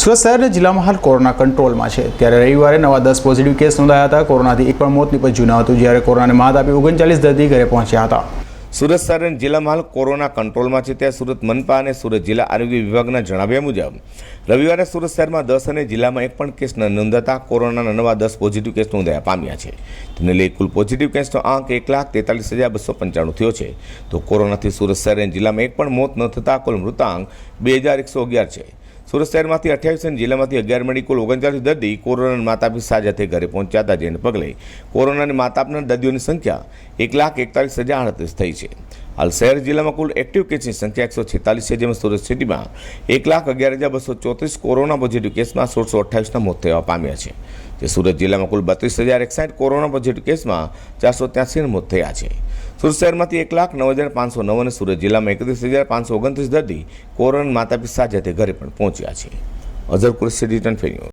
સુરત શહેર જિલ્લામાં હાલ કોરોના કંટ્રોલમાં છે. ત્યારે રવિવારે નવા દસ પોઝિટિવ કેસ નોંધાયા હતા. કોરોનાથી એક પણ મોત નિપજ્યું ન હતું. જ્યારે કોરોનાને માત આપી ઓગણચાલીસ દર્દી ઘરે પહોંચ્યા હતા. સુરત શહેર અને જિલ્લામાં હાલ કોરોના કંટ્રોલમાં છે. ત્યાં સુરત મનપા અને સુરત જિલ્લા આરોગ્ય વિભાગના જણાવ્યા મુજબ, રવિવારે સુરત શહેરમાં દસ અને જિલ્લામાં એક પણ કેસ ન નોંધાતા કોરોનાના નવા દસ પોઝિટિવ કેસ નોંધાયા પામ્યા છે. તેને લઈ કુલ પોઝિટિવ કેસનો આંક એક લાખ તેતાલીસ હજાર બસો પંચાણું થયો છે. તો કોરોનાથી સુરત શહેર અને જિલ્લામાં એક પણ મોત ન થતાં કુલ મૃતાંક બે હજાર એકસો અગિયાર છે. સુરત શહેરમાંથી અઠ્યાવીસ અને જિલ્લામાંથી અગિયાર મળી કુલ ઓગણચાલીસ દર્દી કોરોનાના માતાપી સાજા થઈ ઘરે પહોંચ્યા હતા જેને પગલે કોરોનાની માતાપના દર્દીઓની સંખ્યા એક લાખ એકતાલીસ હજાર આડત્રીસ થઈ છે. હાલ શહેર જિલ્લામાં કુલ એક્ટિવ કેસની સંખ્યા એકસો છેતાલીસ છે, જેમાં સુરત સિટીમાં એક લાખ અગિયાર હજાર બસો ચોત્રીસ કોરોના પોઝિટિવ કેસમાં સોળસો અઠ્ઠાવીસના મોત થવા પામ્યા છે. જે સુરત જિલ્લામાં કુલ બત્રીસ હજાર એકસાઠ કોરોના પોઝિટિવ કેસમાં ચારસો ત્યાસીના મોત થયા છે. સુરત શહેરમાંથી એક લાખ નવ હજાર પાંચસો નવ અને સુરત જિલ્લામાં એકત્રીસ હજાર પાંચસો ઓગણત્રીસ દર્દી કોરોના માતાપિતા તે ઘરે પણ પહોંચ્યા છે. અઝર કુરેશી રિટર્ન ફેન્યુ